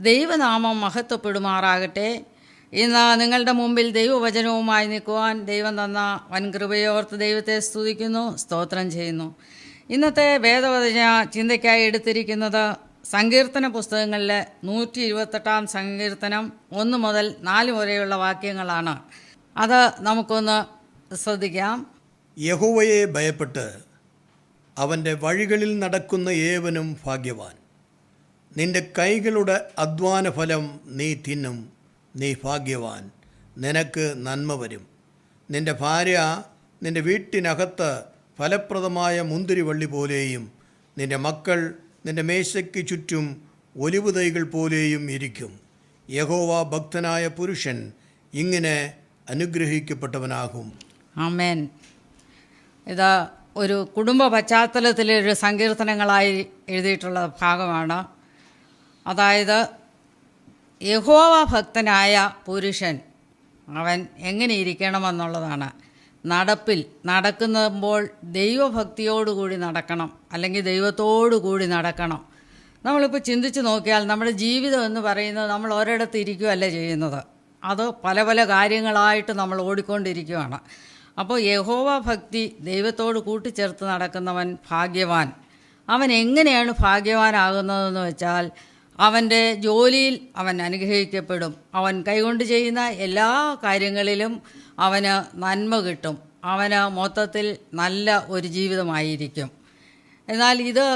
ദൈവനാമം മഹത്വപ്പെടുമാറാകട്ടെ. ഇന്ന് നിങ്ങളുടെ മുമ്പിൽ ദൈവവചനവുമായി നിൽക്കുവാൻ ദൈവം തന്ന വൻകൃപയോർത്ത് ദൈവത്തെ സ്തുതിക്കുന്നു സ്തോത്രം ചെയ്യുന്നു. ഇന്നത്തെ വേദവചന ചിന്തയ്ക്കായി എടുത്തിരിക്കുന്നത് സങ്കീർത്തന പുസ്തകങ്ങളിലെ നൂറ്റി ഇരുപത്തെട്ടാം സങ്കീർത്തനം ഒന്ന് മുതൽ നാല് വരെയുള്ള വാക്യങ്ങളാണ്. അത് നമുക്കൊന്ന് ശ്രദ്ധിക്കാം. യഹുവയെ ഭയപ്പെട്ട് അവന്റെ വഴികളിൽ നടക്കുന്ന ഏവനും ഭാഗ്യവാൻ. നിന്റെ കൈകളുടെ അധ്വാന ഫലം നീ തിന്നും. നീ ഭാഗ്യവാൻ. നിനക്ക് നന്മ വരും. നിന്റെ ഭാര്യ നിന്റെ വീട്ടിനകത്ത് ഫലപ്രദമായ മുന്തിരിവള്ളി പോലെയും നിന്റെ മക്കൾ നിന്റെ മേശയ്ക്ക് ചുറ്റും ഒലിവ് തൈകൾ പോലെയും ഇരിക്കും. യഹോവ ഭക്തനായ പുരുഷൻ ഇങ്ങനെ അനുഗ്രഹിക്കപ്പെട്ടവനാകും. ആമേൻ. ഇതാ ഒരു കുടുംബ പശ്ചാത്തലത്തിലെ ഒരു സങ്കീർത്തനങ്ങളായി എഴുതിയിട്ടുള്ള ഭാഗമാണ്. അതായത് യഹോവ ഭക്തനായ പുരുഷൻ അവൻ എങ്ങനെ ഇരിക്കണമെന്നുള്ളതാണ്. നടപ്പിൽ നടക്കുമ്പോൾ ദൈവഭക്തിയോടുകൂടി നടക്കണം അല്ലെങ്കിൽ ദൈവത്തോടു കൂടി നടക്കണം. നമ്മളിപ്പോൾ ചിന്തിച്ച് നോക്കിയാൽ നമ്മുടെ ജീവിതം എന്ന് പറയുന്നത് നമ്മൾ ഒരിടത്ത് ഇരിക്കുകയല്ല ചെയ്യുന്നത്. അത് പല പല കാര്യങ്ങളായിട്ട് നമ്മൾ ഓടിക്കൊണ്ടിരിക്കുകയാണ്. അപ്പോൾ യഹോവ ഭക്തി ദൈവത്തോട് കൂട്ടിച്ചേർത്ത് നടക്കുന്നവൻ ഭാഗ്യവാൻ. അവൻ എങ്ങനെയാണ് ഭാഗ്യവാനാകുന്നതെന്ന് വെച്ചാൽ അവന്റെ ജോലിയിൽ അവൻ അനുഗ്രഹിക്കപ്പെടും. അവൻ കൈകൊണ്ട് ചെയ്യുന്ന എല്ലാ കാര്യങ്ങളിലും അവന് നന്മ കിട്ടും. അവന് മൊത്തത്തിൽ നല്ല ഒരു ജീവിതമായിരിക്കും. എന്നാൽ ഇത്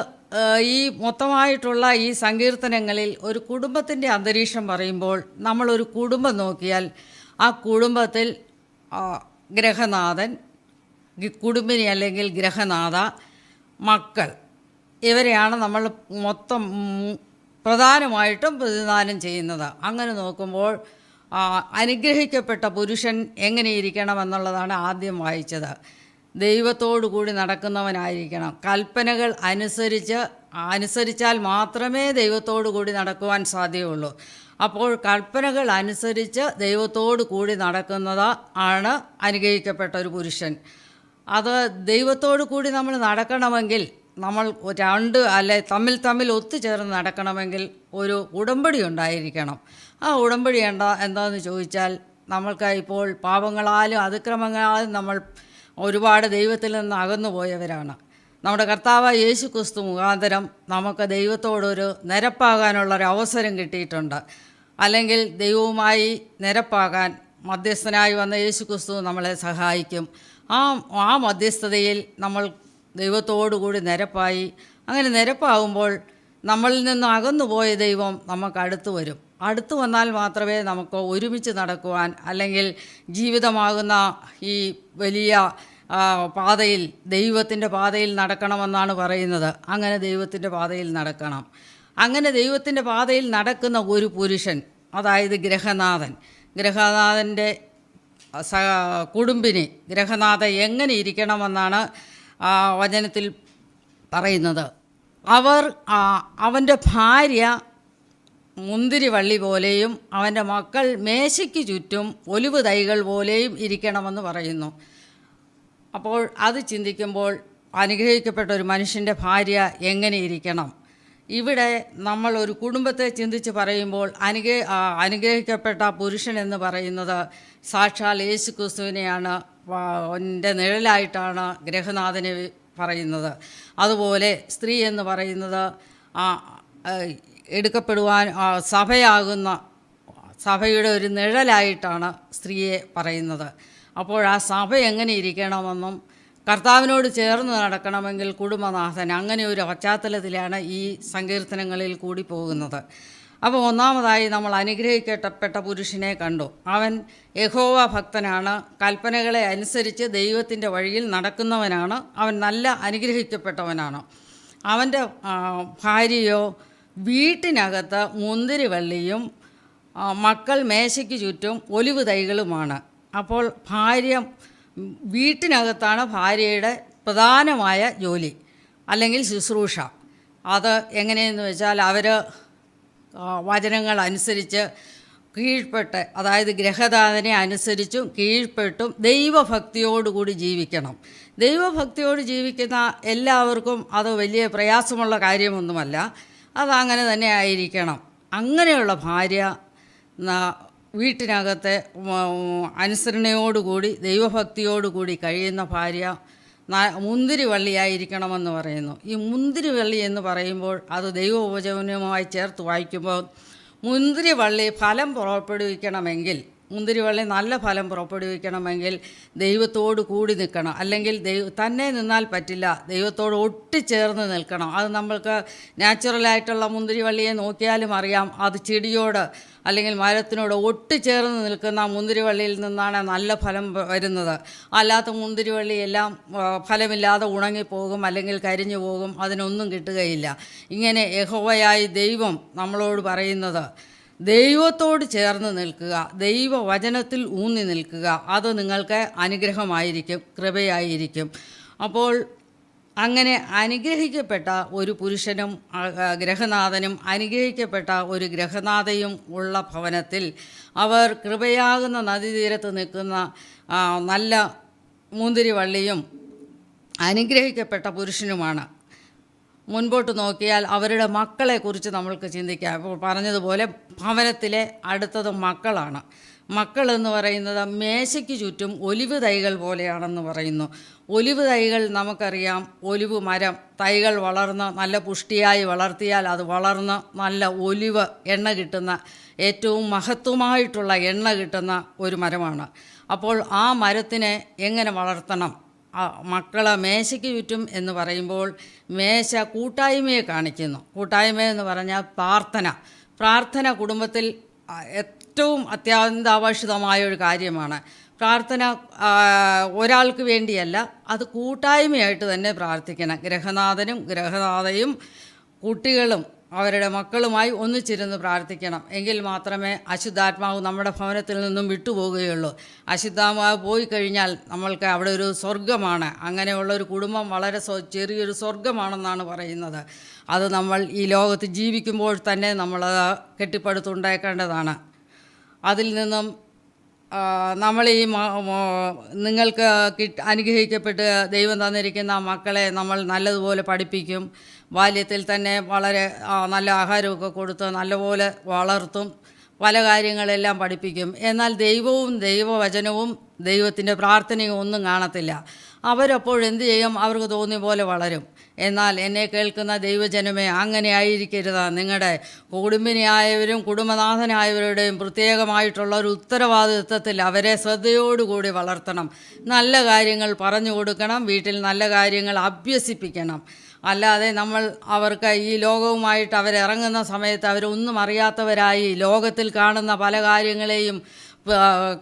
ഈ മൊത്തമായിട്ടുള്ള ഈ സങ്കീർത്തനങ്ങളിൽ ഒരു കുടുംബത്തിന്റെ അന്തരീക്ഷം പറയുമ്പോൾ നമ്മളൊരു കുടുംബം നോക്കിയാൽ ആ കുടുംബത്തിൽ ഗ്രഹനാഥൻ കുടുംബിനി അല്ലെങ്കിൽ ഗ്രഹനാഥ മക്കൾ. ഇവരെയാണ് നമ്മൾ മൊത്തം പ്രധാനമായിട്ടും പ്രതിദാനം ചെയ്യുന്നത്. അങ്ങനെ നോക്കുമ്പോൾ അനുഗ്രഹിക്കപ്പെട്ട പുരുഷൻ എങ്ങനെ ഇരിക്കണം എന്നുള്ളതാണ് ആദ്യം വായിച്ചത്. ദൈവത്തോടു കൂടി നടക്കുന്നവനായിരിക്കണം. കൽപ്പനകൾ അനുസരിച്ച് അനുസരിച്ചാൽ മാത്രമേ ദൈവത്തോടു കൂടി നടക്കുവാൻ സാധ്യമുള്ളൂ അപ്പോൾ കൽപ്പനകൾ അനുസരിച്ച് ദൈവത്തോടു കൂടി നടക്കുന്നത് ആണ് അനുഗ്രഹിക്കപ്പെട്ട ഒരു പുരുഷൻ. അത് ദൈവത്തോടു കൂടി നമ്മൾ നടക്കണമെങ്കിൽ നമ്മൾ രണ്ട് അല്ലെ തമ്മിൽ തമ്മിൽ ഒത്തുചേർന്ന് നടക്കണമെങ്കിൽ ഒരു ഉടമ്പടി ഉണ്ടായിരിക്കണം. ആ ഉടമ്പടി എന്താ എന്താണെന്ന് ചോദിച്ചാൽ നമ്മൾക്ക് ഇപ്പോൾ പാപങ്ങളാലും അതിക്രമങ്ങളാലും നമ്മൾ ഒരുപാട് ദൈവത്തിൽ നിന്ന് അകന്നു പോയവരാണ്. നമ്മുടെ കർത്താവ് യേശു ക്രിസ്തു മുഖാന്തരം നമുക്ക് ദൈവത്തോടൊരു നിരപ്പാകാനുള്ളൊരു അവസരം കിട്ടിയിട്ടുണ്ട്. അല്ലെങ്കിൽ ദൈവവുമായി നിരപ്പാകാൻ മധ്യസ്ഥനായി വന്ന യേശു ക്രിസ്തു നമ്മളെ സഹായിക്കും. ആ ആ മധ്യസ്ഥതയിൽ നമ്മൾ ദൈവത്തോടു കൂടി നിരപ്പായി. അങ്ങനെ നിരപ്പാകുമ്പോൾ നമ്മളിൽ നിന്ന് അകന്നുപോയ ദൈവം നമുക്ക് അടുത്ത് വരും. അടുത്ത് വന്നാൽ മാത്രമേ നമുക്ക് ഒരുമിച്ച് നടക്കുവാൻ അല്ലെങ്കിൽ ജീവിതമാകുന്ന ഈ വലിയ പാതയിൽ ദൈവത്തിന്റെ പാതയിൽ നടക്കണമെന്നാണ് പറയുന്നത്. അങ്ങനെ ദൈവത്തിന്റെ പാതയിൽ നടക്കണം. അങ്ങനെ ദൈവത്തിന്റെ പാതയിൽ നടക്കുന്ന ഒരു പുരുഷൻ അതായത് ഗ്രഹനാഥൻ. ഗ്രഹനാഥന്റെ കുടുംബിനി ഗ്രഹനാഥ എങ്ങനെ ഇരിക്കണമെന്നാണ് വചനത്തിൽ പറയുന്നത്. അവർ അവന്റെ ഭാര്യ മുന്തിരിവള്ളി പോലെയും അവന്റെ മക്കൾ മേശയ്ക്ക് ചുറ്റും ഒലിവ് തൈകൾ പോലെയും ഇരിക്കണമെന്ന് പറയുന്നു. അപ്പോൾ അത് ചിന്തിക്കുമ്പോൾ അനുഗ്രഹിക്കപ്പെട്ട ഒരു മനുഷ്യന്റെ ഭാര്യ എങ്ങനെ ഇരിക്കണം? ഇവിടെ നമ്മൾ ഒരു കുടുംബത്തെ ചിന്തിച്ച് പറയുമ്പോൾ അനുഗ്രഹ അനുഗ്രഹിക്കപ്പെട്ട പുരുഷൻ എന്ന് പറയുന്നത് സാക്ഷാൽ യേശു ക്രിസ്തുവിനെയാണ് എന്റെ നിഴലായിട്ടാണ് ഗ്രഹനാഥനെ പറയുന്നത്. അതുപോലെ സ്ത്രീ എന്ന് പറയുന്നത് എടുക്കപ്പെടുവാൻ സഭയാകുന്ന സഭയുടെ ഒരു നിഴലായിട്ടാണ് സ്ത്രീയെ പറയുന്നത്. അപ്പോൾ ആ സഭ എങ്ങനെ ഇരിക്കണമെന്നും കർത്താവിനോട് ചേർന്ന് നടക്കണമെങ്കിൽ കുടുംബനാഥൻ അങ്ങനെ ഒരു പശ്ചാത്തലത്തിലാണ് ഈ സങ്കീർത്തനങ്ങളിൽ കൂടി പോകുന്നത്. അപ്പോൾ ഒന്നാമതായി നമ്മൾ അനുഗ്രഹിക്കപ്പെട്ട പുരുഷനെ കണ്ടു. അവൻ യഹോവ ഭക്തനാണ്. കൽപ്പനകളെ അനുസരിച്ച് ദൈവത്തിന്റെ വഴിയിൽ നടക്കുന്നവനാണ്. അവൻ നല്ല അനുഗ്രഹിക്കപ്പെട്ടവനാണ്. അവന്റെ ഭാര്യയോ വീട്ടിനകത്ത് മുന്തിരിവള്ളിയും മക്കൾ മേശയ്ക്ക് ചുറ്റും ഒലിവ് തൈകളുമാണ്. അപ്പോൾ ഭാര്യ വീട്ടിനകത്താണ് ഭാര്യയുടെ പ്രധാനമായ ജോലി അല്ലെങ്കിൽ ശുശ്രൂഷ. അത് എങ്ങനെയെന്ന് വെച്ചാൽ അവർ വചനങ്ങൾ അനുസരിച്ച് കീഴ്പ്പെട്ട് അതായത് ഗ്രഹദാതനെ അനുസരിച്ചും കീഴ്പ്പെട്ടും ദൈവഭക്തിയോടുകൂടി ജീവിക്കണം. ദൈവഭക്തിയോട് ജീവിക്കുന്ന എല്ലാവർക്കും അത് വലിയ പ്രയാസമുള്ള കാര്യമൊന്നുമല്ല. അതങ്ങനെ തന്നെ ആയിരിക്കണം. അങ്ങനെയുള്ള ഭാര്യ വീട്ടിനകത്തെ അനുസരണയോടുകൂടി ദൈവഭക്തിയോടുകൂടി കഴിയുന്ന ഭാര്യ ന- മുന്തിരിവള്ളിയായിരിക്കണമെന്ന് പറയുന്നു. ഈ മുന്തിരി വള്ളി എന്ന് പറയുമ്പോൾ അത് ദൈവോപചനവുമായി ചേർത്ത് വായിക്കുമ്പോൾ മുന്തിരി വള്ളി ഫലം പുറപ്പെടുവിക്കണമെങ്കിൽ മുന്തിരിവള്ളി നല്ല ഫലം പുറപ്പെടുവിക്കണമെങ്കിൽ ദൈവത്തോട് കൂടി നിൽക്കണം. അല്ലെങ്കിൽ ദൈവ തന്നെ നിന്നാൽ പറ്റില്ല. ദൈവത്തോട് ഒട്ടിച്ചേർന്ന് നിൽക്കണം. അത് നമ്മൾക്ക് നാച്ചുറലായിട്ടുള്ള മുന്തിരിവള്ളിയെ നോക്കിയാലും അറിയാം. അത് ചെടിയോട് അല്ലെങ്കിൽ മരത്തിനോട് ഒട്ടിച്ചേർന്ന് നിൽക്കുന്ന മുന്തിരിവള്ളിയിൽ നിന്നാണ് നല്ല ഫലം വരുന്നത്. അല്ലാത്ത മുന്തിരിവള്ളി എല്ലാം ആ, ഫലമില്ലാതെ ഉണങ്ങിപ്പോകും അല്ലെങ്കിൽ കരിഞ്ഞു പോകും. അതിനൊന്നും കിട്ടുകയില്ല. ഇങ്ങനെ യഹോവയായി ദൈവം നമ്മളോട് പറയുന്നത് ദൈവത്തോട് ചേർന്ന് നിൽക്കുക ദൈവവചനത്തിൽ ഊന്നി നിൽക്കുക അത് നിങ്ങൾക്ക് അനുഗ്രഹമായിരിക്കും കൃപയായിരിക്കും. അപ്പോൾ അങ്ങനെ അനുഗ്രഹിക്കപ്പെട്ട ഒരു പുരുഷനും ഗ്രഹനാഥനും അനുഗ്രഹിക്കപ്പെട്ട ഒരു ഗ്രഹനാഥയും ഉള്ള ഭവനത്തിൽ അവർ കൃപയാകുന്ന നദീതീരത്ത് നിൽക്കുന്ന നല്ല മുന്തിരിവള്ളിയും അനുഗ്രഹിക്കപ്പെട്ട പുരുഷനുമാണ്. മുൻപോട്ട് നോക്കിയാൽ അവരുടെ മക്കളെക്കുറിച്ച് നമ്മൾക്ക് ചിന്തിക്കാം. ഇപ്പോൾ പറഞ്ഞതുപോലെ ഭവനത്തിലെ അടുത്തത് മക്കളാണ്. മക്കൾ എന്ന് പറയുന്നത് മേശയ്ക്ക് ചുറ്റും ഒലിവ് തൈകൾ പോലെയാണെന്ന് പറയുന്നു. ഒലിവ് തൈകൾ നമുക്കറിയാം. ഒലിവ് മരം. തൈകൾ വളർന്ന് നല്ല പുഷ്ടിയായി വളർത്തിയാൽ അത് വളർന്ന് നല്ല ഒലിവ് എണ്ണ കിട്ടുന്ന ഏറ്റവും മഹത്വമായിട്ടുള്ള എണ്ണ കിട്ടുന്ന ഒരു മരമാണ്. അപ്പോൾ ആ മരത്തിനെ എങ്ങനെ വളർത്തണം? മക്കളെ മേശയ്ക്ക് ചുറ്റും എന്ന് പറയുമ്പോൾ മേശ കൂട്ടായ്മയെ കാണിക്കുന്നു. കൂട്ടായ്മ എന്ന് പറഞ്ഞാൽ പ്രാർത്ഥന. പ്രാർത്ഥന കുടുംബത്തിൽ ഏറ്റവും അത്യന്താപേക്ഷിതമായ ഒരു കാര്യമാണ്. പ്രാർത്ഥന ഒരാൾക്ക് വേണ്ടിയല്ല അത് കൂട്ടായ്മയായിട്ട് തന്നെ പ്രാർത്ഥിക്കണം. ഗ്രഹനാഥനും ഗ്രഹനാഥയും കുട്ടികളും അവരുടെ മക്കളുമായി ഒന്നിച്ചിരുന്ന് പ്രാർത്ഥിക്കണം. എങ്കിൽ മാത്രമേ അശുദ്ധാത്മാവ് നമ്മുടെ ഭവനത്തിൽ നിന്നും വിട്ടുപോകുകയുള്ളൂ. അശുദ്ധാത്മാവ് പോയി കഴിഞ്ഞാൽ നമ്മൾക്ക് അവിടെ ഒരു സ്വർഗമാണ് അങ്ങനെയുള്ള ഒരു കുടുംബം വളരെ ചെറിയൊരു സ്വർഗമാണെന്നാണ് പറയുന്നത്. അത് നമ്മൾ ഈ ലോകത്ത് ജീവിക്കുമ്പോൾ തന്നെ നമ്മളത് കെട്ടിപ്പടുത്തുണ്ടാക്കേണ്ടതാണ്. അതിൽ നിന്നും നമ്മൾ ഈ നിങ്ങൾക്ക് കിട്ട് അനുഗ്രഹിക്കപ്പെട്ട് ദൈവം തന്നിരിക്കുന്ന മക്കളെ നമ്മൾ നല്ലതുപോലെ പഠിപ്പിക്കും. ബാല്യത്തിൽ തന്നെ വളരെ നല്ല ആഹാരമൊക്കെ കൊടുത്ത് നല്ലപോലെ വളർത്തും പല കാര്യങ്ങളെല്ലാം പഠിപ്പിക്കും. എന്നാൽ ദൈവവും ദൈവവചനവും ദൈവത്തിന്റെ പ്രാർത്ഥനയും ഒന്നും കാണത്തില്ല. അവരപ്പോഴെന്ത് ചെയ്യും? അവർക്ക് തോന്നിയ പോലെ വളരും. എന്നാൽ എന്നെ കേൾക്കുന്ന ദൈവജനമേ അങ്ങനെ ആയിരിക്കരുത്. നിങ്ങളുടെ കുടുംബിനിയായവരും കുടുംബനാഥനായവരുടെയും പ്രത്യേകമായിട്ടുള്ള ഒരു ഉത്തരവാദിത്വത്തിൽ അവരെ ശ്രദ്ധയോടുകൂടി വളർത്തണം. നല്ല കാര്യങ്ങൾ പറഞ്ഞു കൊടുക്കണം. വീട്ടിൽ നല്ല കാര്യങ്ങൾ അഭ്യസിപ്പിക്കണം. അല്ലാതെ നമ്മൾ അവർക്ക് ഈ ലോകവുമായിട്ട് അവരിറങ്ങുന്ന സമയത്ത് അവരൊന്നും അറിയാത്തവരായി ലോകത്തിൽ കാണുന്ന പല കാര്യങ്ങളെയും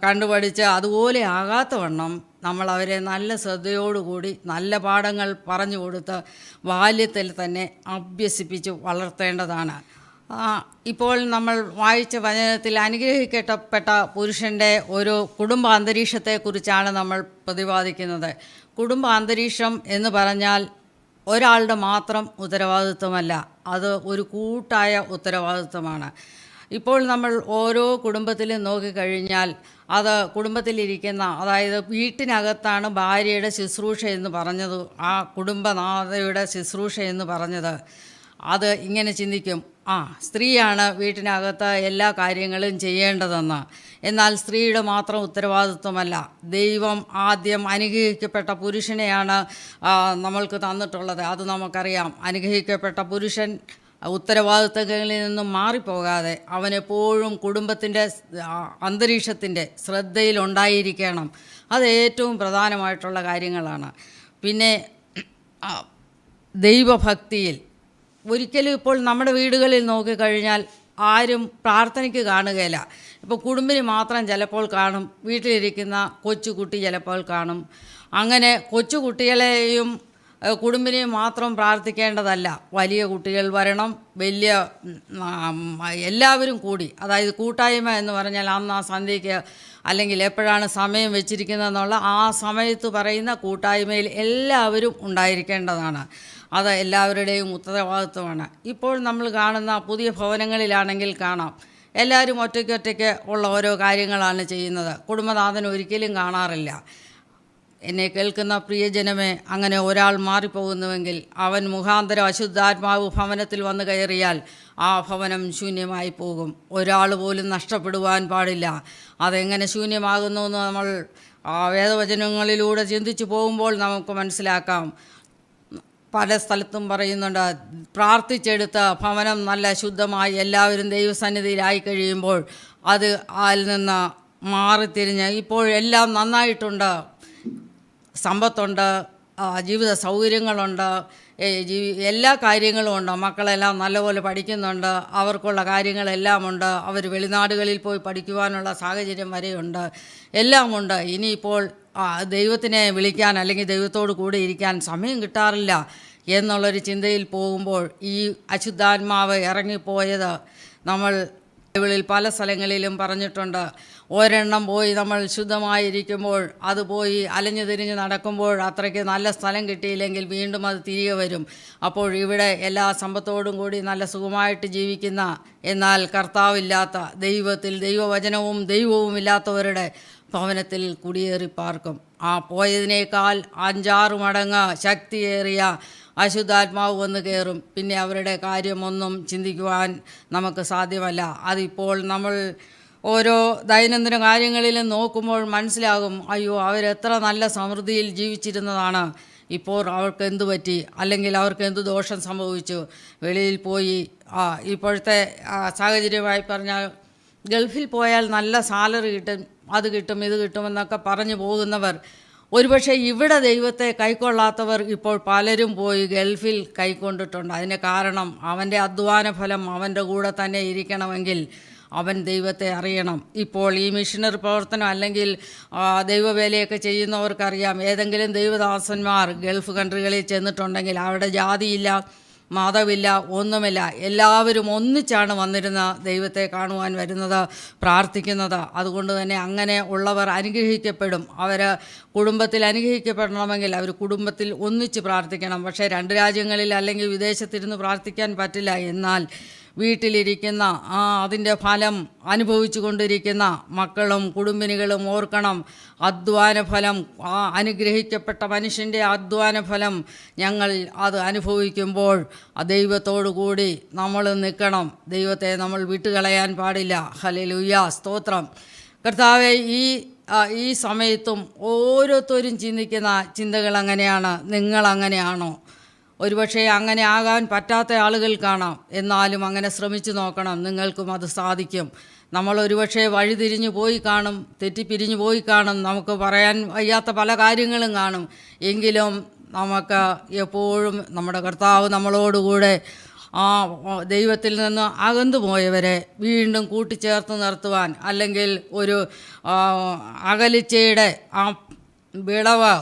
കണ്ടുപഠിച്ച് അതുപോലെ ആകാത്തവണ്ണം നമ്മൾ അവരെ നല്ല ശ്രദ്ധയോടുകൂടി നല്ല പാഠങ്ങൾ പറഞ്ഞു കൊടുത്ത് ബാല്യത്തിൽ തന്നെ അഭ്യസിപ്പിച്ച് വളർത്തേണ്ടതാണ്. ഇപ്പോൾ നമ്മൾ വായിച്ച വചനത്തിൽ അനുഗ്രഹിക്കപ്പെട്ട പുരുഷന്റെ ഒരു കുടുംബ അന്തരീക്ഷത്തെക്കുറിച്ചാണ് നമ്മൾ പ്രതിപാദിക്കുന്നത്. കുടുംബ അന്തരീക്ഷം എന്ന് പറഞ്ഞാൽ ഒരാളുടെ മാത്രം ഉത്തരവാദിത്വമല്ല അത് ഒരു കൂട്ടായ ഉത്തരവാദിത്വമാണ്. ഇപ്പോൾ നമ്മൾ ഓരോ കുടുംബത്തിലും നോക്കിക്കഴിഞ്ഞാൽ അത് കുടുംബത്തിലിരിക്കുന്ന അതായത് വീട്ടിനകത്താണ് ഭാര്യയുടെ ശുശ്രൂഷ എന്ന് പറഞ്ഞത് ആ കുടുംബനാഥയുടെ ശുശ്രൂഷ എന്ന് പറഞ്ഞത്. അത് ഇങ്ങനെ ചിന്തിക്കും ആ സ്ത്രീയാണ് വീട്ടിനകത്ത് എല്ലാ കാര്യങ്ങളും ചെയ്യേണ്ടതെന്ന്. എന്നാൽ സ്ത്രീയുടെ മാത്രം ഉത്തരവാദിത്വമല്ല ദൈവം ആദ്യം അനുഗ്രഹിക്കപ്പെട്ട പുരുഷനെയാണ് നമ്മൾക്ക് തന്നിട്ടുള്ളത്. അത് നമുക്കറിയാം. അനുഗ്രഹിക്കപ്പെട്ട പുരുഷൻ ഉത്തരവാദിത്തങ്ങളിൽ നിന്നും മാറിപ്പോകാതെ അവനെപ്പോഴും കുടുംബത്തിന്റെ അന്തരീക്ഷത്തിന്റെ ശ്രദ്ധയിലുണ്ടായിരിക്കണം അത് ഏറ്റവും പ്രധാനമായിട്ടുള്ള കാര്യങ്ങളാണ്. പിന്നെ ദൈവഭക്തിയിൽ ഒരിക്കലും ഇപ്പോൾ നമ്മുടെ വീടുകളിൽ നോക്കിക്കഴിഞ്ഞാൽ ആരും പ്രാർത്ഥനയ്ക്ക് കാണുകയില്ല. ഇപ്പോൾ കുടുംബിന് മാത്രം ചിലപ്പോൾ കാണും വീട്ടിലിരിക്കുന്ന കൊച്ചുകുട്ടി ചിലപ്പോൾ കാണും. അങ്ങനെ കൊച്ചുകുട്ടികളെയും കുടുംബിനെയും മാത്രം പ്രാർത്ഥിക്കേണ്ടതല്ല. വലിയ കുട്ടികൾ വരണം വലിയ എല്ലാവരും കൂടി. അതായത് കൂട്ടായ്മ എന്ന് പറഞ്ഞാൽ അന്ന് ആ സന്ധ്യയ്ക്ക് അല്ലെങ്കിൽ എപ്പോഴാണ് സമയം വെച്ചിരിക്കുന്നതെന്നുള്ള ആ സമയത്ത് പറയുന്ന കൂട്ടായ്മയിൽ എല്ലാവരും ഉണ്ടായിരിക്കേണ്ടതാണ്. അത് എല്ലാവരുടെയും ഉത്തരവാദിത്വമാണ്. ഇപ്പോൾ നമ്മൾ കാണുന്ന പുതിയ ഭവനങ്ങളിലാണെങ്കിൽ കാണാം. എല്ലാവരും ഒറ്റയ്ക്കൊറ്റയ്ക്ക് ഉള്ള ഓരോ കാര്യങ്ങളാണ് ചെയ്യുന്നത്. കുടുംബനാഥൻ ഒരിക്കലും കാണാറില്ല. എന്നെ കേൾക്കുന്ന പ്രിയജനമേ അങ്ങനെ ഒരാൾ മാറിപ്പോകുന്നുവെങ്കിൽ അവൻ മുഖാന്തരം അശുദ്ധാത്മാവ് ഭവനത്തിൽ വന്നു കയറിയാൽ ആ ഭവനം ശൂന്യമായി പോകും. ഒരാൾ പോലും നഷ്ടപ്പെടുവാൻ പാടില്ല. അതെങ്ങനെ ശൂന്യമാകുന്നു എന്ന് നമ്മൾ ആ വേദവചനങ്ങളിലൂടെ ചിന്തിച്ചു പോകുമ്പോൾ നമുക്ക് മനസ്സിലാക്കാം. പല സ്ഥലത്തും പറയുന്നുണ്ട് പ്രാർത്ഥിച്ചെടുത്ത ഭവനം നല്ല ശുദ്ധമായി എല്ലാവരും ദൈവസന്നിധിയിലായി കഴിയുമ്പോൾ അത് അതിൽ നിന്ന് മാറിത്തിരിഞ്ഞ് ഇപ്പോൾ എല്ലാം നന്നായിട്ടുണ്ട്. സമ്പത്തുണ്ട് ജീവിത സൗകര്യങ്ങളുണ്ട്. എല്ലാ കാര്യങ്ങളും ഉണ്ട്. മക്കളെല്ലാം നല്ലപോലെ പഠിക്കുന്നുണ്ട്. അവർക്കുള്ള കാര്യങ്ങളെല്ലാം ഉണ്ട് അവർ വെളിനാടുകളിൽ പോയി പഠിക്കുവാനുള്ള സാഹചര്യം വരെയുണ്ട്. എല്ലാമുണ്ട്. ഇനിയിപ്പോൾ ദൈവത്തിനെ വിളിക്കാൻ അല്ലെങ്കിൽ ദൈവത്തോട് കൂടെ ഇരിക്കാൻ സമയം കിട്ടാറില്ല എന്നുള്ളൊരു ചിന്തയിൽ പോകുമ്പോൾ ഈ അശുദ്ധാത്മാവ് ഇറങ്ങിപ്പോയത് നമ്മൾ ബൈബിളിൽ പല സ്ഥലങ്ങളിലും പറഞ്ഞിട്ടുണ്ട്. ഒരെണ്ണം പോയി നമ്മൾ ശുദ്ധമായിരിക്കുമ്പോൾ അത് പോയി അലഞ്ഞു തിരിഞ്ഞ് നടക്കുമ്പോൾ അത്രയ്ക്ക് നല്ല സ്ഥലം കിട്ടിയില്ലെങ്കിൽ വീണ്ടും അത് തിരികെ വരും. അപ്പോൾ ഇവിടെ എല്ലാ സമ്പത്തോടും കൂടി നല്ല സുഖമായിട്ട് ജീവിക്കുന്ന എന്നാൽ കർത്താവില്ലാത്ത ദൈവത്തിൽ ദൈവവചനവും ദൈവവും ഇല്ലാത്തവരുടെ ഭവനത്തിൽ കുടിയേറി പാർക്കും. ആ പോയതിനേക്കാൾ അഞ്ചാറ് മടങ്ങ് ശക്തിയേറിയ അശുദ്ധാത്മാവ് വന്ന് കയറും. പിന്നെ അവരുടെ കാര്യമൊന്നും ചിന്തിക്കുവാൻ നമുക്ക് സാധ്യമല്ല. അതിപ്പോൾ നമ്മൾ ഓരോ ദൈനംദിന കാര്യങ്ങളിലും നോക്കുമ്പോൾ മനസ്സിലാകും അയ്യോ അവരെത്ര നല്ല സമൃദ്ധിയിൽ ജീവിച്ചിരുന്നതാണ്. ഇപ്പോൾ അവർക്ക് എന്തു പറ്റി? അല്ലെങ്കിൽ അവർക്ക് എന്ത് ദോഷം സംഭവിച്ചു? വെളിയിൽ പോയി ആ ഇപ്പോഴത്തെ സാഹചര്യമായി പറഞ്ഞാൽ ഗൾഫിൽ പോയാൽ നല്ല സാലറി കിട്ടും അത് കിട്ടും ഇത് കിട്ടുമെന്നൊക്കെ പറഞ്ഞു പോകുന്നവർ. ഒരുപക്ഷെ ഇവിടെ ദൈവത്തെ കൈക്കൊള്ളാത്തവർ ഇപ്പോൾ പലരും പോയി ഗൾഫിൽ കൈക്കൊണ്ടിട്ടുണ്ട്. അതിന് കാരണം അവന്റെ അധ്വാന ഫലം അവന്റെ കൂടെ തന്നെ ഇരിക്കണമെങ്കിൽ അവൻ ദൈവത്തെ അറിയണം. ഇപ്പോൾ ഈ മിഷനറി പ്രവർത്തനം അല്ലെങ്കിൽ ദൈവവേലയൊക്കെ ചെയ്യുന്നവർക്കറിയാം. ഏതെങ്കിലും ദൈവദാസന്മാർ ഗൾഫ് കൺട്രികളിൽ ചെന്നിട്ടുണ്ടെങ്കിൽ അവിടെ ജാതിയില്ല മതമില്ല ഒന്നുമില്ല. എല്ലാവരും ഒന്നിച്ചാണ് വന്നിരുന്ന ദൈവത്തെ കാണുവാൻ വരുന്നത് പ്രാർത്ഥിക്കുന്നത്. അതുകൊണ്ട് തന്നെ അങ്ങനെ ഉള്ളവർ അനുഗ്രഹിക്കപ്പെടും. അവർ കുടുംബത്തിൽ അനുഗ്രഹിക്കപ്പെടണമെങ്കിൽ അവർ കുടുംബത്തിൽ ഒന്നിച്ച് പ്രാർത്ഥിക്കണം. പക്ഷേ രണ്ട് രാജ്യങ്ങളിൽ അല്ലെങ്കിൽ വിദേശത്തിരുന്ന് പ്രാർത്ഥിക്കാൻ പറ്റില്ല. എന്നാൽ വീട്ടിലിരിക്കുന്ന ആ അതിന്റെ ഫലം അനുഭവിച്ചു കൊണ്ടിരിക്കുന്ന മക്കളും കുടുംബിനികളും ഓർക്കണം. അധ്വാന ഫലം ആ അനുഗ്രഹിക്കപ്പെട്ട മനുഷ്യന്റെ അധ്വാന ഫലം ഞങ്ങൾ അത് അനുഭവിക്കുമ്പോൾ ആ ദൈവത്തോടു കൂടി നമ്മൾ നിൽക്കണം. ദൈവത്തെ നമ്മൾ വിട്ടുകളയാൻ പാടില്ല. ഹലലുയ്യ സ്തോത്രം. കർത്താവെ ഈ ഈ സമയത്തും ഓരോരുത്തരും ചിന്തിക്കുന്ന ചിന്തകൾ അങ്ങനെയാണ്. നിങ്ങൾ അങ്ങനെയാണോ ഒരുപക്ഷെ അങ്ങനെ ആകാൻ പറ്റാത്ത ആളുകൾ കാണാം. എന്നാലും അങ്ങനെ ശ്രമിച്ചു നോക്കണം. നിങ്ങൾക്കും അത് സാധിക്കും. നമ്മൾ ഒരുപക്ഷെ വഴിതിരിഞ്ഞു പോയി കാണും തെറ്റിപ്പിരിഞ്ഞു പോയി കാണും. നമുക്ക് പറയാൻ വയ്യാത്ത പല കാര്യങ്ങളും കാണും. എങ്കിലും നമുക്ക് എപ്പോഴും നമ്മുടെ കർത്താവ് നമ്മളോടുകൂടെ ആ ദൈവത്തിൽ നിന്ന് അകന്നു പോയവരെ വീണ്ടും കൂട്ടിച്ചേർത്ത് നിർത്തുവാൻ അല്ലെങ്കിൽ ഒരു അകലിച്ചയുടെ ആ വിളവ്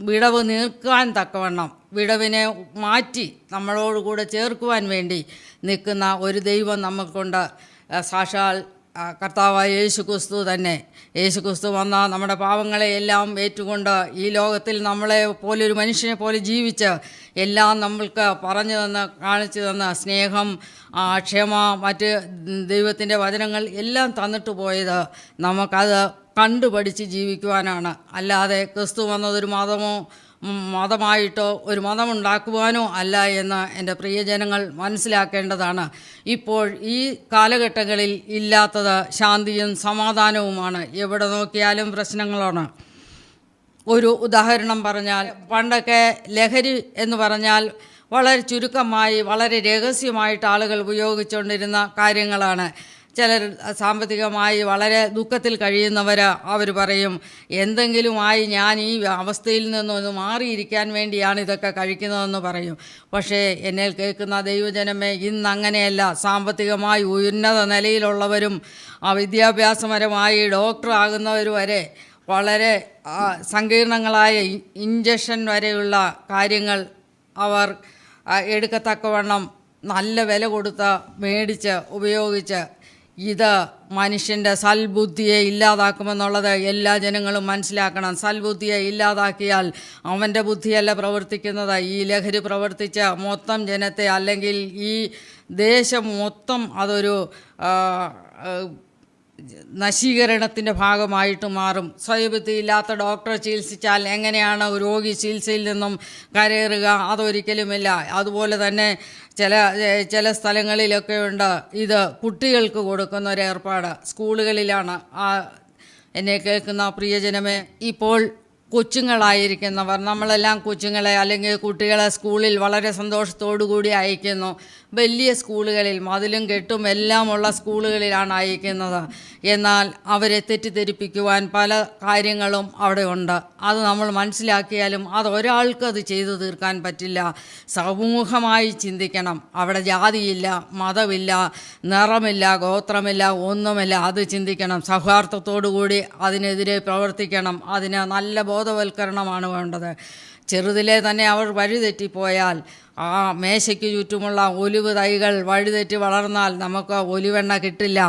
വിടവ് നീക്കാൻ തക്കവണ്ണം വിടവിനെ മാറ്റി നമ്മളോടുകൂടെ ചേർക്കുവാൻ വേണ്ടി നിൽക്കുന്ന ഒരു ദൈവം നമുക്കുണ്ട് സാക്ഷാൽ കർത്താവായ യേശു ക്രിസ്തു തന്നെ. യേശു ക്രിസ്തു വന്ന നമ്മുടെ പാവങ്ങളെ എല്ലാം ഏറ്റുകൊണ്ട് ഈ ലോകത്തിൽ നമ്മളെ പോലെ ഒരു മനുഷ്യനെ പോലെ ജീവിച്ച് എല്ലാം നമ്മൾക്ക് പറഞ്ഞു തന്ന് കാണിച്ചു തന്ന സ്നേഹം ക്ഷമ മറ്റ് ദൈവത്തിന്റെ വചനങ്ങൾ എല്ലാം തന്നിട്ട് പോയത് നമുക്കത് കണ്ടുപഠിച്ച് ജീവിക്കുവാനാണ്. അല്ലാതെ ക്രിസ്തു വന്നതൊരു മതമോ മതമായിട്ടോ ഒരു മതമുണ്ടാക്കുവാനോ അല്ല എന്ന് എന്റെ പ്രിയജനങ്ങൾ മനസ്സിലാക്കേണ്ടതാണ്. ഇപ്പോൾ ഈ കാലഘട്ടങ്ങളിൽ ഇല്ലാത്തത് ശാന്തിയും സമാധാനവുമാണ്. എവിടെ നോക്കിയാലും പ്രശ്നങ്ങളാണ്. ഒരു ഉദാഹരണം പറഞ്ഞാൽ പണ്ടൊക്കെ ലഹരി എന്ന് പറഞ്ഞാൽ വളരെ ചുരുക്കമായി വളരെ രഹസ്യമായിട്ട് ആളുകൾ ഉപയോഗിച്ചുകൊണ്ടിരുന്ന കാര്യങ്ങളാണ്. ചിലർ സാമ്പത്തികമായി വളരെ ദുഃഖത്തിൽ കഴിയുന്നവർ അവർ പറയും എന്തെങ്കിലുമായി ഞാൻ ഈ അവസ്ഥയിൽ നിന്നൊന്ന് മാറിയിരിക്കാൻ വേണ്ടിയാണ് ഇതൊക്കെ കഴിക്കുന്നതെന്ന് പറയും. പക്ഷേ എന്നെ കേൾക്കുന്ന ദൈവജനമേ ഇന്ന് അങ്ങനെയല്ല സാമ്പത്തികമായി ഉന്നത നിലയിലുള്ളവരും വിദ്യാഭ്യാസപരമായി ഡോക്ടർ ആകുന്നവർ വരെ വളരെ സങ്കീർണങ്ങളായ ഇഞ്ചക്ഷൻ വരെയുള്ള കാര്യങ്ങൾ അവർ എടുക്കത്തക്കവണ്ണം നല്ല വില കൊടുത്ത് മേടിച്ച് ഉപയോഗിച്ച് ഇത് മനുഷ്യന്റെ സൽബുദ്ധിയെ ഇല്ലാതാക്കുമെന്നുള്ളത് എല്ലാ ജനങ്ങളും മനസ്സിലാക്കണം. സൽബുദ്ധിയെ ഇല്ലാതാക്കിയാൽ അവന്റെ ബുദ്ധിയല്ല പ്രവർത്തിക്കുന്നത്. ഈ ലഹരി പ്രവർത്തിച്ച മൊത്തം ജനത്തെ അല്ലെങ്കിൽ ഈ ദേശം മൊത്തം അതൊരു നശീകരണത്തിന്റെ ഭാഗമായിട്ട് മാറും. സ്വയബുദ്ധിയില്ലാത്ത ഡോക്ടറെ ചികിത്സിച്ചാൽ എങ്ങനെയാണ് രോഗി ചികിത്സയിൽ നിന്നും കരയേറുക? അതൊരിക്കലുമില്ല. അതുപോലെ തന്നെ ചില ചില സ്ഥലങ്ങളിലൊക്കെ ഉണ്ട് ഇത് കുട്ടികൾക്ക് കൊടുക്കുന്ന ഒരു ഏർപ്പാട്. സ്കൂളുകളിലാണ്. ആ എന്നെ കേൾക്കുന്ന പ്രിയജനമേ ഇപ്പോൾ കൊച്ചുങ്ങളായിരിക്കുന്നവർ നമ്മളെല്ലാം കൊച്ചുങ്ങളെ അല്ലെങ്കിൽ കുട്ടികളെ സ്കൂളിൽ വളരെ സന്തോഷത്തോടു കൂടി അയക്കുന്നു. വലിയ സ്കൂളുകളിൽ മതിലും കെട്ടും എല്ലാമുള്ള സ്കൂളുകളിലാണ് അയക്കുന്നത്. എന്നാൽ അവരെ തെറ്റിദ്ധരിപ്പിക്കുവാൻ പല കാര്യങ്ങളും അവിടെ ഉണ്ട്. അത് നമ്മൾ മനസ്സിലാക്കിയാലും അത് ഒരാൾക്ക് അത് ചെയ്തു തീർക്കാൻ പറ്റില്ല. സമൂഹമായി ചിന്തിക്കണം. അവിടെ ജാതിയില്ല മതമില്ല നിറമില്ല ഗോത്രമില്ല ഒന്നുമില്ല. അത് ചിന്തിക്കണം. സൗഹാർദ്ദത്തോടു കൂടി അതിനെതിരെ പ്രവർത്തിക്കണം. അതിന് നല്ല ബോധവൽക്കരണമാണ് വേണ്ടത്. ചെറുതിലെ തന്നെ അവർ വഴിതെറ്റിപ്പോയാൽ ആ മേശയ്ക്ക് ചുറ്റുമുള്ള ഒലിവ് തൈകൾ വഴിതെറ്റി വളർന്നാൽ നമുക്ക് ഒലിവെണ്ണ കിട്ടില്ല.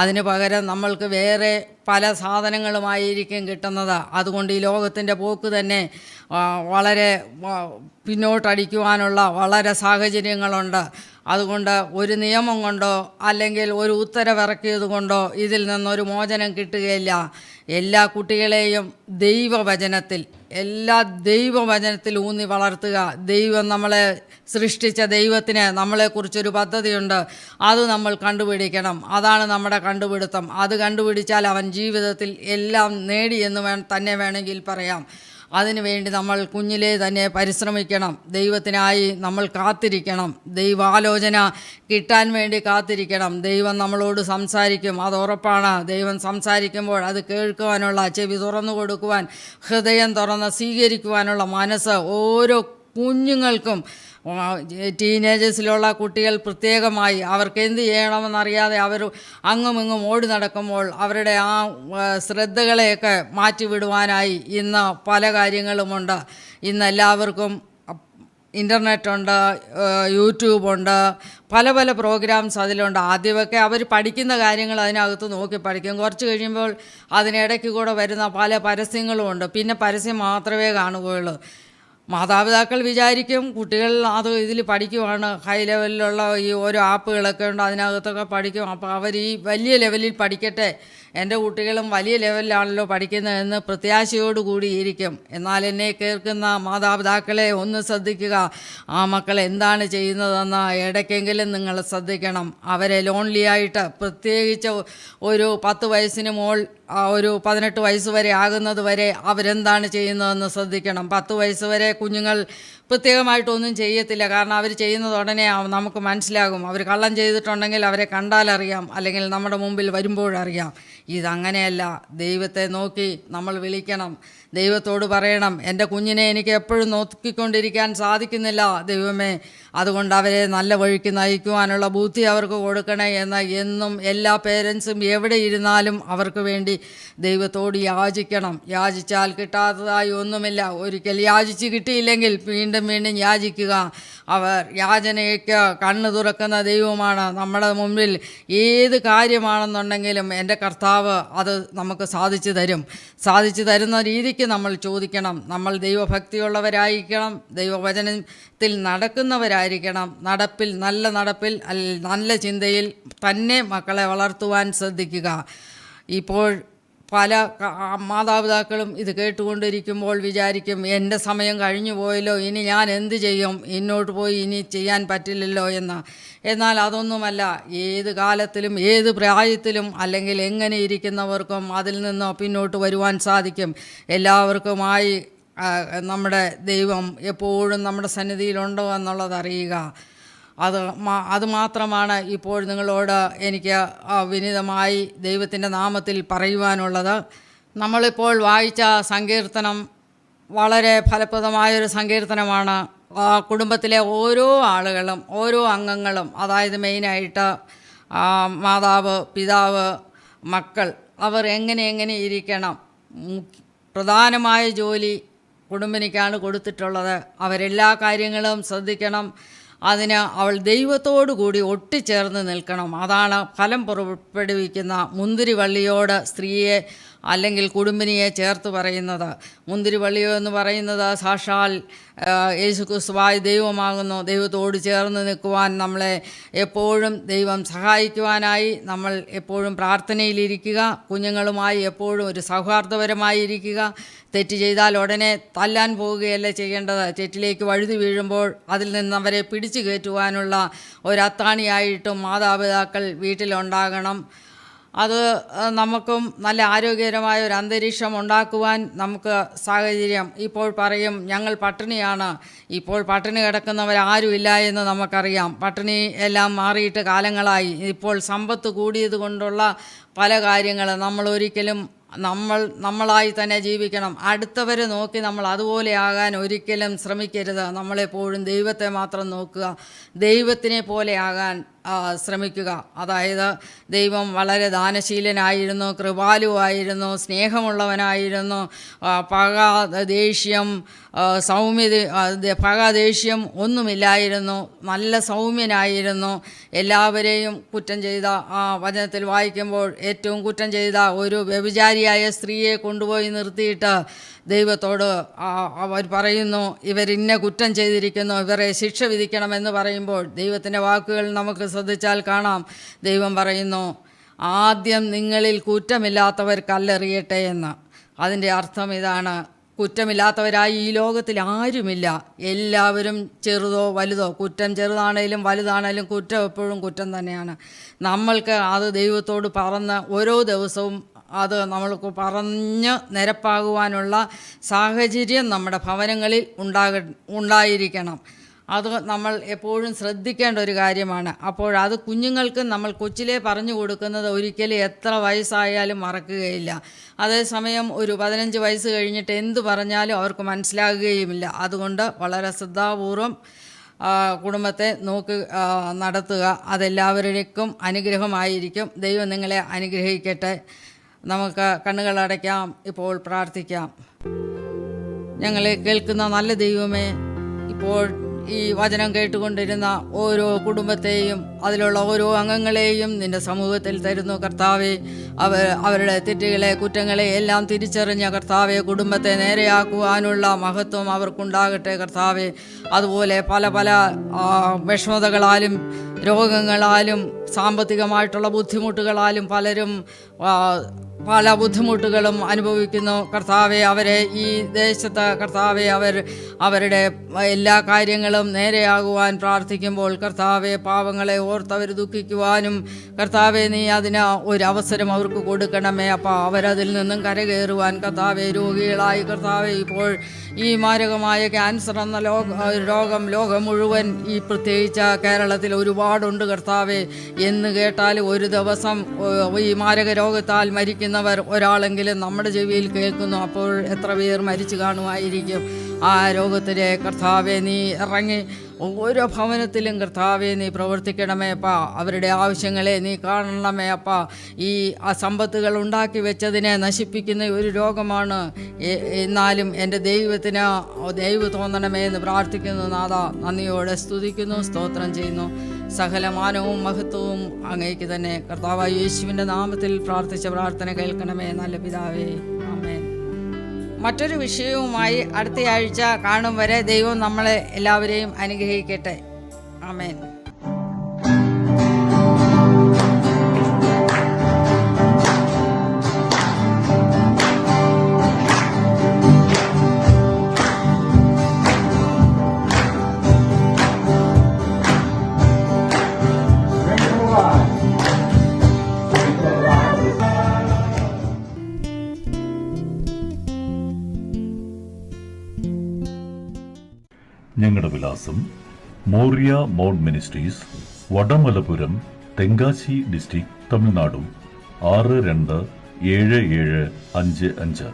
അതിന് പകരം നമ്മൾക്ക് വേറെ പല സാധനങ്ങളുമായിരിക്കും കിട്ടുന്നത്. അതുകൊണ്ട് ഈ ലോകത്തിന്റെ പോക്ക് തന്നെ വളരെ പിന്നോട്ടടിക്കുവാനുള്ള വളരെ സാഹചര്യങ്ങളുണ്ട്. അതുകൊണ്ട് ഒരു നിയമം കൊണ്ടോ അല്ലെങ്കിൽ ഒരു ഉത്തരവിറക്കിയത് കൊണ്ടോ ഇതിൽ നിന്നൊരു മോചനം കിട്ടുകയില്ല. എല്ലാ കുട്ടികളെയും ദൈവവചനത്തിൽ എല്ലാ ദൈവവചനത്തിൽ ഊന്നി വളർത്തുക. ദൈവം നമ്മളെ സൃഷ്ടിച്ച ദൈവത്തിന് നമ്മളെക്കുറിച്ചൊരു പദ്ധതിയുണ്ട്. അത് നമ്മൾ കണ്ടുപിടിക്കണം. അതാണ് നമ്മുടെ കണ്ടുപിടുത്തം. അത് കണ്ടുപിടിച്ചാൽ അവൻ ജീവിതത്തിൽ എല്ലാം നേടിയെന്ന് വേ തന്നെ വേണമെങ്കിൽ പറയാം. അതിനുവേണ്ടി നമ്മൾ കുഞ്ഞിലേ തന്നെ പരിശ്രമിക്കണം. ദൈവത്തിനായി നമ്മൾ കാത്തിരിക്കണം. ദൈവാലോചന കിട്ടാൻ വേണ്ടി കാത്തിരിക്കണം. ദൈവം നമ്മളോട് സംസാരിക്കും. അത് ഉറപ്പാണ്. ദൈവം സംസാരിക്കുമ്പോൾ അത് കേൾക്കുവാനുള്ള ചെവി തുറന്നു കൊടുക്കുവാൻ ഹൃദയം തുറന്ന് സ്വീകരിക്കുവാനുള്ള മനസ്സ് ഓരോ കുഞ്ഞുങ്ങൾക്കും ടീനേജേഴ്സിലുള്ള കുട്ടികൾ പ്രത്യേകമായി അവർക്ക് എന്ത് ചെയ്യണമെന്നറിയാതെ അവർ അങ്ങും ഇങ്ങും ഓടി നടക്കുമ്പോൾ അവരുടെ ആ ശ്രദ്ധകളെയൊക്കെ മാറ്റിവിടുവാനായി ഇന്ന് പല കാര്യങ്ങളുമുണ്ട്. ഇന്ന് എല്ലാവർക്കും ഇന്റർനെറ്റുണ്ട് യൂട്യൂബുണ്ട് പല പല പ്രോഗ്രാംസ് അതിലുണ്ട്. ആദ്യമൊക്കെ അവർ പഠിക്കുന്ന കാര്യങ്ങൾ അതിനകത്ത് നോക്കി പഠിക്കും. കുറച്ച് കഴിയുമ്പോൾ അതിനിടയ്ക്ക് കൂടെ വരുന്ന പല പരസ്യങ്ങളും ഉണ്ട് പിന്നെ പരസ്യം മാത്രമേ കാണുകയുള്ളൂ. മാതാപിതാക്കൾ വിചാരിക്കും കുട്ടികൾ അത് ഇതിൽ പഠിക്കുവാണ്. ഹൈ ലെവലിലുള്ള ഈ ഓരോ ആപ്പുകളൊക്കെ ഉണ്ട് അതിനകത്തൊക്കെ പഠിക്കും. അപ്പോൾ അവർ ഈ വലിയ ലെവലിൽ പഠിക്കട്ടെ. എന്റെ കുട്ടികളും വലിയ ലെവലിലാണല്ലോ പഠിക്കുന്നതെന്ന് പ്രത്യാശയോടുകൂടി ഇരിക്കും. എന്നാൽ എന്നെ കേൾക്കുന്ന മാതാപിതാക്കളെ ഒന്ന് ശ്രദ്ധിക്കുക. ആ മക്കൾ എന്താണ് ചെയ്യുന്നതെന്ന് ഇടയ്ക്കെങ്കിലും നിങ്ങൾ ശ്രദ്ധിക്കണം. അവരെ ലോൺലി ആയിട്ട് പ്രത്യേകിച്ച് ഒരു പത്ത് വയസ്സിന് മോൾ ആ ഒരു പതിനെട്ട് വയസ്സ് വരെ ആകുന്നത് വരെ അവരെന്താണ് ചെയ്യുന്നതെന്ന് ശ്രദ്ധിക്കണം. പത്ത് വയസ്സ് വരെ കുഞ്ഞുങ്ങൾ പ്രത്യേകമായിട്ടൊന്നും ചെയ്യത്തില്ല. കാരണം അവർ ചെയ്യുന്നത് ഉടനെ നമുക്ക് മനസ്സിലാകും. അവർ കള്ളം ചെയ്തിട്ടുണ്ടെങ്കിൽ അവരെ കണ്ടാലറിയാം അല്ലെങ്കിൽ നമ്മുടെ മുമ്പിൽ വരുമ്പോഴറിയാം ഇതങ്ങനെയല്ല. ദൈവത്തെ നോക്കി നമ്മൾ വിളിക്കണം. ദൈവത്തോട് പറയണം. എന്റെ കുഞ്ഞിനെ എനിക്ക് എപ്പോഴും നോക്കിക്കൊണ്ടിരിക്കാൻ സാധിക്കുന്നില്ല. ദൈവമേ അതുകൊണ്ട് അവരെ നല്ല വഴിക്ക് നയിക്കുവാനുള്ള ബുദ്ധി അവർക്ക് കൊടുക്കണേ എന്ന് എന്നും എല്ലാ പേരൻസും എവിടെ ഇരുന്നാലും അവർക്ക് വേണ്ടി ദൈവത്തോട് യാചിക്കണം. യാചിച്ചാൽ കിട്ടാത്തതായി ഒന്നുമില്ല. ഒരിക്കൽ യാചിച്ച് കിട്ടിയില്ലെങ്കിൽ വീണ്ടും വീണ്ടും യാചിക്കുക. അവർ യാചനയ്ക്ക് കണ്ണു തുറക്കുന്ന ദൈവമാണ് നമ്മുടെ മുമ്പിൽ. ഏത് കാര്യമാണെന്നുണ്ടെങ്കിലും എന്റെ കർത്താവ് അത് നമുക്ക് സാധിച്ചു തരും. സാധിച്ചു തരുന്ന രീതിക്ക് നമ്മൾ ചോദിക്കണം. നമ്മൾ ദൈവഭക്തിയുള്ളവരായിരിക്കണം. ദൈവവചനത്തിൽ നടക്കുന്നവരായിരിക്കണം. നടപ്പിൽ നല്ല നടപ്പിൽ നല്ല ചിന്തയിൽ തന്നെ മക്കളെ വളർത്തുവാൻ ശ്രദ്ധിക്കുക. ഇപ്പോൾ പല മാതാപിതാക്കളും ഇത് കേട്ടുകൊണ്ടിരിക്കുമ്പോൾ വിചാരിക്കും എന്റെ സമയം കഴിഞ്ഞു പോയല്ലോ ഇനി ഞാൻ എന്ത് ചെയ്യും? ഇന്നോട്ട് പോയി ഇനി ചെയ്യാൻ പറ്റില്ലല്ലോ എന്ന്. എന്നാൽ അതൊന്നുമല്ല. ഏത് കാലത്തിലും ഏത് പ്രായത്തിലും അല്ലെങ്കിൽ എങ്ങനെ ഇരിക്കുന്നവർക്കും അതിൽ നിന്ന് പിന്നോട്ട് വരുവാൻ സാധിക്കും. എല്ലാവർക്കുമായി നമ്മുടെ ദൈവം എപ്പോഴും നമ്മുടെ സന്നിധിയിലുണ്ടോ എന്നുള്ളത് അറിയുക. അത് മാ- അത് മാത്രമാണ് ഇപ്പോൾ നിങ്ങളോട് എനിക്ക് വിനിതമായി ദൈവത്തിന്റെ നാമത്തിൽ പറയുവാനുള്ളത്. നമ്മളിപ്പോൾ വായിച്ച സങ്കീർത്തനം വളരെ ഫലപ്രദമായൊരു സങ്കീർത്തനമാണ്. കുടുംബത്തിലെ ഓരോ ആളുകളും ഓരോ അംഗങ്ങളും അതായത് മെയിനായിട്ട് മാതാവ് പിതാവ് മക്കൾ അവർ എങ്ങനെ എങ്ങനെ ഇരിക്കണം പ്രധാനമായ ജോലി കുടുംബിനിക്കാണ് കൊടുത്തിട്ടുള്ളത്. അവരെല്ലാ കാര്യങ്ങളും ശ്രദ്ധിക്കണം. അതിന് അവൾ ദൈവത്തോടു കൂടി ഒട്ടിച്ചേർന്ന് നിൽക്കണം. അതാണ് ഫലം പുറപ്പെടുവിക്കുന്ന മുന്തിരിവള്ളിയോട് സ്ത്രീയെ അല്ലെങ്കിൽ കുടുംബിനിയെ ചേർത്ത് പറയുന്നത്. മുന്തിരിവള്ളിയോ എന്ന് പറയുന്നത് സാക്ഷാൽ യേശുക്രിസ്തുവായി യേശു ക്രിസ്തുവായ ദൈവമാകുന്നു. ദൈവത്തോട് ചേർന്ന് നിൽക്കുവാൻ നമ്മളെ എപ്പോഴും ദൈവം സഹായിക്കുവാനായി നമ്മൾ എപ്പോഴും പ്രാർത്ഥനയിലിരിക്കുക. കുഞ്ഞുങ്ങളുമായി എപ്പോഴും ഒരു സൗഹാർദ്ദപരമായി ഇരിക്കുക തെറ്റ് ചെയ്താൽ ഉടനെ തല്ലാൻ പോവുകയല്ല ചെയ്യേണ്ടത്? തെറ്റിലേക്ക് വഴുതി വീഴുമ്പോൾ അതിൽ നിന്ന് അവരെ പിടിച്ചു കയറ്റുവാനുള്ള ഒരത്താണിയായിട്ടും മാതാപിതാക്കൾ വീട്ടിലുണ്ടാകണം. അത് നമുക്കും നല്ല ആരോഗ്യകരമായ ഒരു അന്തരീക്ഷം ഉണ്ടാക്കുവാൻ നമുക്ക് സാഹചര്യം. ഇപ്പോൾ പറയും ഞങ്ങൾ പട്ടിണിയാണ്. ഇപ്പോൾ പട്ടിണി കിടക്കുന്നവരാരുമില്ല എന്ന് നമുക്കറിയാം. പട്ടിണി എല്ലാം മാറിയിട്ട് കാലങ്ങളായി. ഇപ്പോൾ സമ്പത്ത് കൂടിയത് കൊണ്ടുള്ള പല കാര്യങ്ങൾ നമ്മൾ ഒരിക്കലും നമ്മൾ നമ്മളായി തന്നെ ജീവിക്കണം. അടുത്തവരെ നോക്കി നമ്മൾ അതുപോലെ ആകാൻ ഒരിക്കലും ശ്രമിക്കരുത്. നമ്മളെപ്പോഴും ദൈവത്തെ മാത്രം നോക്കുക. ദൈവത്തിനെ പോലെ ആകാൻ ശ്രമിക്കുക. അതായത് ദൈവം വളരെ ദാനശീലനായിരുന്നു കൃപാലുവായിരുന്നു സ്നേഹമുള്ളവനായിരുന്നു. പക ദേഷ്യം സൗമ്യത പക ദേഷ്യം ഒന്നുമില്ലായിരുന്നു. നല്ല സൗമ്യനായിരുന്നു. എല്ലാവരെയും കുറ്റം ചെയ്ത ആ വചനത്തിൽ വായിക്കുമ്പോൾ ഏറ്റവും കുറ്റം ചെയ്ത ഒരു വ്യഭിചാരിയായ സ്ത്രീയെ കൊണ്ടുപോയി നിർത്തിയിട്ട് ദൈവത്തോട് അവർ പറയുന്നു ഇവരിന്ന കുറ്റം ചെയ്തിരിക്കുന്നു ഇവരെ ശിക്ഷ വിധിക്കണമെന്ന് പറയുമ്പോൾ ദൈവത്തിന്റെ വാക്കുകൾ നമുക്ക് ശ്രദ്ധിച്ചാൽ കാണാം. ദൈവം പറയുന്നു ആദ്യം നിങ്ങളിൽ കുറ്റമില്ലാത്തവർ കല്ലെറിയട്ടെ എന്ന്. അതിന്റെ അർത്ഥം ഇതാണ് കുറ്റമില്ലാത്തവരായി ഈ ലോകത്തിൽ ആരുമില്ല. എല്ലാവരും ചെറുതോ വലുതോ കുറ്റം ചെറുതാണേലും വലുതാണേലും കുറ്റം എപ്പോഴും കുറ്റം തന്നെയാണ്. നമ്മൾക്ക് അത് ദൈവത്തോട് പറന്ന് ഓരോ ദിവസവും അത് നമ്മൾക്ക് പറഞ്ഞ് നിരപ്പാകുവാനുള്ള സാഹചര്യം നമ്മുടെ ഭവനങ്ങളിൽ ഉണ്ടാക ഉണ്ടായിരിക്കണം. അത് നമ്മൾ എപ്പോഴും ശ്രദ്ധിക്കേണ്ട ഒരു കാര്യമാണ്. അപ്പോൾ അത് കുഞ്ഞുങ്ങൾക്ക് നമ്മൾ കൊച്ചിലേ പറഞ്ഞു കൊടുക്കുന്നത് ഒരിക്കലും എത്ര വയസ്സായാലും മറക്കുകയില്ല. അതേസമയം ഒരു പതിനഞ്ച് വയസ്സ് കഴിഞ്ഞിട്ട് എന്ത് പറഞ്ഞാലും അവർക്ക് മനസ്സിലാകുകയുമില്ല. അതുകൊണ്ട് വളരെ ശ്രദ്ധാപൂർവം കുടുംബത്തെ നോക്ക് നടത്തുക. അതെല്ലാവരുടെക്കും അനുഗ്രഹമായിരിക്കും. ദൈവം നിങ്ങളെ അനുഗ്രഹിക്കട്ടെ. നമുക്ക് കണ്ണുകളടയ്ക്കാം ഇപ്പോൾ പ്രാർത്ഥിക്കാം. ഞങ്ങളെ കേൾക്കുന്ന നല്ല ദൈവമേ ഇപ്പോൾ ഈ വചനം കേട്ടുകൊണ്ടിരുന്ന ഓരോ കുടുംബത്തെയും അതിലുള്ള ഓരോ അംഗങ്ങളെയും നിന്റെ സമൂഹത്തിൽ തരുന്നു കർത്താവെ. അവർ അവരുടെ തെറ്റുകളെ കുറ്റങ്ങളെ എല്ലാം തിരിച്ചറിഞ്ഞ കർത്താവെ കുടുംബത്തെ നേരെയാക്കുവാനുള്ള മഹത്വം അവർക്കുണ്ടാകട്ടെ കർത്താവെ. അതുപോലെ പല പല വിഷമതകളാലും രോഗങ്ങളാലും സാമ്പത്തികമായിട്ടുള്ള ബുദ്ധിമുട്ടുകളാലും പലരും പല ബുദ്ധിമുട്ടുകളും അനുഭവിക്കുന്നു. കർത്താവെ അവരെ ഈ ദേശത്ത് കർത്താവെ അവർ അവരുടെ എല്ലാ കാര്യങ്ങളും നേരെയാകുവാൻ പ്രാർത്ഥിക്കുമ്പോൾ കർത്താവെ പാവങ്ങളെ ഓർത്തവർ ദുഃഖിക്കുവാനും കർത്താവെ നീ അതിന് ഒരു അവസരം അവർക്ക് കൊടുക്കണമേ അപ്പോൾ അവരതിൽ നിന്നും കരകയറുവാൻ കർത്താവെ രോഗികളായി കർത്താവെ ഇപ്പോൾ ഈ മാരകമായ ക്യാൻസർ എന്ന ലോക രോഗം ലോകം മുഴുവൻ ഈ പ്രത്യേകിച്ച് കേരളത്തിൽ ഒരുപാടുണ്ട് കർത്താവെ. എന്ന് കേട്ടാൽ ഒരു ദിവസം ഈ മാരക രോഗത്താൽ മരിക്കുന്നവർ ഒരാളെങ്കിലും നമ്മുടെ ചെവിയിൽ കേൾക്കുന്നു. അപ്പോൾ എത്ര പേർ മരിച്ചു കാണുമായിരിക്കും. ആ രോഗത്തിലെ കർത്താവെ നീ ഇറങ്ങി ഓരോ ഭവനത്തിലും കർത്താവെ നീ പ്രവർത്തിക്കണമേ അപ്പ. അവരുടെ ആവശ്യങ്ങളെ നീ കാണണമേ അപ്പ. ഈ ആ സമ്പത്തുകൾ ഉണ്ടാക്കി വെച്ചതിനെ നശിപ്പിക്കുന്ന ഒരു രോഗമാണ്. എന്നാലും എന്റെ ദൈവത്തിന് ദൈവം തോന്നണമേ എന്ന് പ്രാർത്ഥിക്കുന്നു. നാഥ നന്ദിയോടെ സ്തുതിക്കുന്നു സ്തോത്രം ചെയ്യുന്നു. സകല മാനവും മഹത്വവും അങ്ങേക്ക് തന്നെ. കർത്താവ് യേശുവിന്റെ നാമത്തിൽ പ്രാർത്ഥിച്ച പ്രാർത്ഥന കേൾക്കണമേ നല്ല പിതാവേ. ആമേൻ. മറ്റൊരു വിഷയവുമായി അടുത്തയാഴ്ച കാണും വരെ ദൈവം നമ്മളെ എല്ലാവരെയും അനുഗ്രഹിക്കട്ടെ. ആമേൻ. വിലാസം Moriah mount ministries Vadamalapuram Tenkasi district തമിഴ്നാടും ആറ് രണ്ട് ഏഴ് ഏഴ് അഞ്ച് അഞ്ച്.